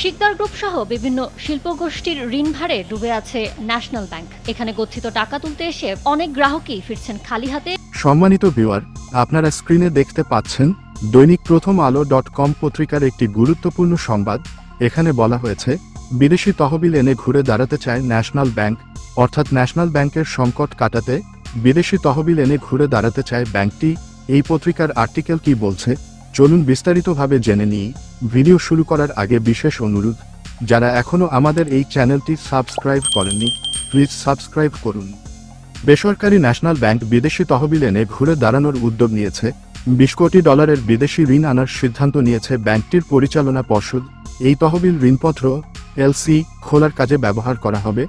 Sikdar group সহ বিভিন্ন শিল্পগোষ্ঠীর ঋণ ভারে ডুবে আছে ন্যাশনাল ব্যাংক। এখানে গচ্ছিত টাকা তুলতে এসে অনেক গ্রাহকই ফিরছেন খালি হাতে। সম্মানিত ভিউয়ার, আপনারা স্ক্রিনে দেখতে পাচ্ছেন দৈনিক প্রথম আলো ডট কম পত্রিকার একটি গুরুত্বপূর্ণ সংবাদ। এখানে বলা হয়েছে, বিদেশি তহবিল এনে ঘুরে দাঁড়াতে চায় ন্যাশনাল ব্যাংক, অর্থাৎ ন্যাশনাল ব্যাংকের সংকট কাটাতে বিদেশি তহবিল এনে ঘুরে দাঁড়াতে চায় ব্যাংকটি। এই পত্রিকার আর্টিকেল কি বলছে? চলুন বিস্তারিতভাবে জেনে নিই, ভিডিও শুরু করার আগে বিশেষ অনুরোধ, যারা এখনও আমাদের এই চ্যানেলটি সাবস্ক্রাইব করেননি, প্লিজ সাবস্ক্রাইব করুন। বেসরকারি ন্যাশনাল ব্যাংক বিদেশি তহবিল এনে ঘুরে দাঁড়ানোর উদ্যোগ নিয়েছে, বিশ কোটি ডলারের বিদেশি ঋণ আনার সিদ্ধান্ত নিয়েছে ব্যাংকটির পরিচালনা পর্ষদ। এই তহবিল ঋণপত্র, এলসি, খোলার কাজে ব্যবহার করা হবে।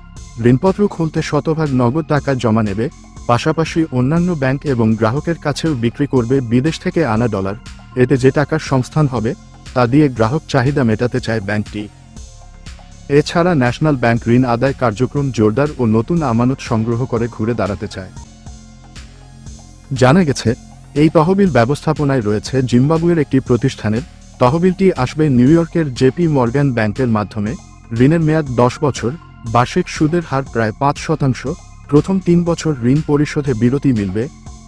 ঋণপত্র খুলতে শতভাগ নগদ টাকা জমা নেবে, পাশাপাশি অন্যান্য ব্যাংক এবং গ্রাহকের কাছেও বিক্রি করবে বিদেশ থেকে আনা ডলার। এতে যে টাকার সংস্থান হবে, তা দিয়ে গ্রাহক চাহিদা মেটাতে চায় ব্যাংকটি। এছাড়া ন্যাশনাল ব্যাংক ঋণ আদায় কার্যক্রম জোরদার ও নতুন আমানত সংগ্রহ করে ঘুরে দাঁড়াতে চায়। জানা গেছে, এই তহবিল ব্যবস্থাপনায় রয়েছে জিম্বাবুয়ের একটি প্রতিষ্ঠানের, তহবিলটি আসবে নিউ ইয়র্কের জেপি মর্গ্যান ব্যাংকের মাধ্যমে, ঋণের মেয়াদ দশ বছর, বার্ষিক সুদের হার প্রায় পাঁচ শতাংশ, প্রথম তিন বছর ঋণ পরিশোধে বিরতি মিলবে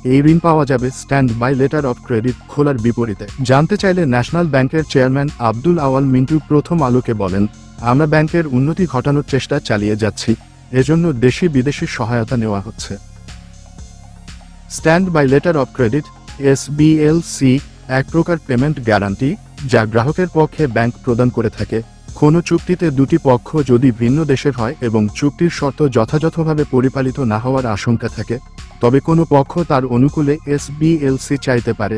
এই ঋণ পাওয়া যাবে stand by letter of credit খোলার বিপরীতে। জানতে চাইলে ন্যাশনাল ব্যাংকের চেয়ারম্যান আব্দুল আওয়াল মিন্টু প্রথম আলোকে বলেন, আমরা ব্যাংকের উন্নতি ঘটানোর চেষ্টা চালিয়ে যাচ্ছি। এজন্য দেশি বিদেশি সহায়তা নেওয়া হচ্ছে। Stand by letter of credit, SBLC, এক প্রকার পেমেন্ট গ্যারান্টি যা গ্রাহকের পক্ষে ব্যাংক প্রদান করে থাকে। কোনো চুক্তিতে দুটি পক্ষ যদি ভিন্ন দেশের হয় এবং চুক্তির শর্ত যথাযথভাবে পরিপালিত না হওয়ার আশঙ্কা থাকে, তবে কোনো পক্ষ তার অনুকূলে এসবিএলসি চাইতে পারে।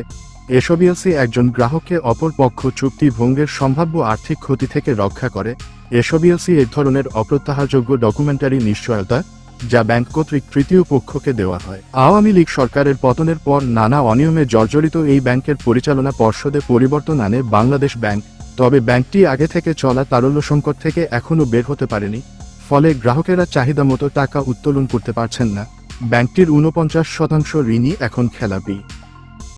এসবিএলসি একজন গ্রাহককে অপর পক্ষ চুক্তি ভঙ্গের সম্ভাব্য আর্থিক ক্ষতি থেকে রক্ষা করে। এসবিএলসি এই ধরনের অপ্রত্যাহারযোগ্য ডকুমেন্টারি নিশ্চয়তা, যা ব্যাংক কর্তৃক তৃতীয় পক্ষকে দেওয়া হয়। আওয়ামী লীগ সরকারের পতনের পর নানা অনিয়মে জর্জরিত এই ব্যাংকের পরিচালনা পর্ষদে পরিবর্তন আনে বাংলাদেশ ব্যাংক। তবে ব্যাংকটি আগে থেকে চলা তারল্য সংকট থেকে এখনও বের হতে পারেনি, ফলে গ্রাহকেরা চাহিদা মতো টাকা উত্তোলন করতে পারছেন না। ব্যাংকটির ঊনপঞ্চাশ শতাংশ ঋণই এখন খেলাপি।